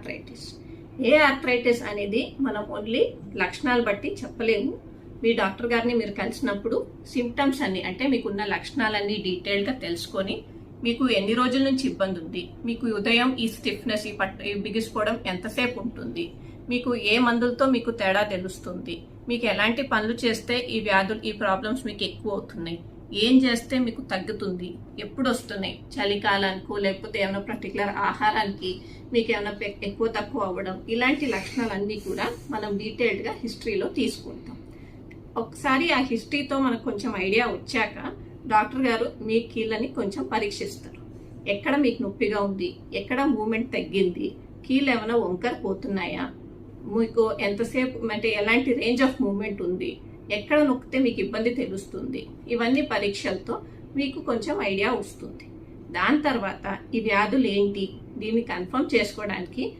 Arthritis ఏ arthritis అనేది మనం only లక్షణాలు బట్టి చెప్పలేము. మీ డాక్టర్ గారిని మీరు కలిసినప్పుడు సిమ్టమ్స్ అన్ని అంటే మీకున్న లక్షణాలన్నీ డీటెయిల్గా తెలుసుకొని మీకు ఎన్ని రోజుల నుంచి ఇబ్బంది ఉంది మీకు ఉదయం ఈ స్టిఫ్నెస్ ఈ పట్ బిగిసిపోవడం ఎంతసేపు ఉంటుంది మీకు ఏ మందులతో మీకు తేడా తెలుస్తుంది మీకు ఎలాంటి పనులు చేస్తే ఈ వ్యాధులు ఈ ప్రాబ్లమ్స్ మీకు ఎక్కువ అవుతున్నాయి ఏం చేస్తే మీకు తగ్గుతుంది? ఎప్పుడు వస్తున్నాయి చలికాలానికో లేకపోతే ఏమైనా పర్టికులర్ ఆహారానికి మీకు ఏమైనా పె- ఎక్కువ తక్కువ అవ్వడం ఇలాంటి లక్షణాలన్నీ కూడా మనం డీటెయిల్డ్గా హిస్టరీలో తీసుకుంటాం. ఒకసారి ఆ హిస్టరీతో మనకు కొంచెం ఐడియా వచ్చాక డాక్టర్ గారు మీ కీళ్ళని కొంచెం పరీక్షిస్తారు. ఎక్కడ మీకు నొప్పిగా ఉంది? ఎక్కడ మూమెంట్ తగ్గింది? కీళ్ళు ఏమైనా వంకర పోతున్నాయా మీకు ఎంతసేపు అంటే ఎలాంటి రేంజ్ ఆఫ్ మూమెంట్ ఉంది? ఎక్కడ నొక్కితే మీకు ఇబ్బంది తెలుస్తుంది. ఇవన్నీ పరీక్షలతో మీకు కొంచెం ఐడియా వస్తుంది. దాని తర్వాత ఈ వ్యాధులు ఏంటి? దీన్ని కన్ఫర్మ్ చేసుకోవడానికి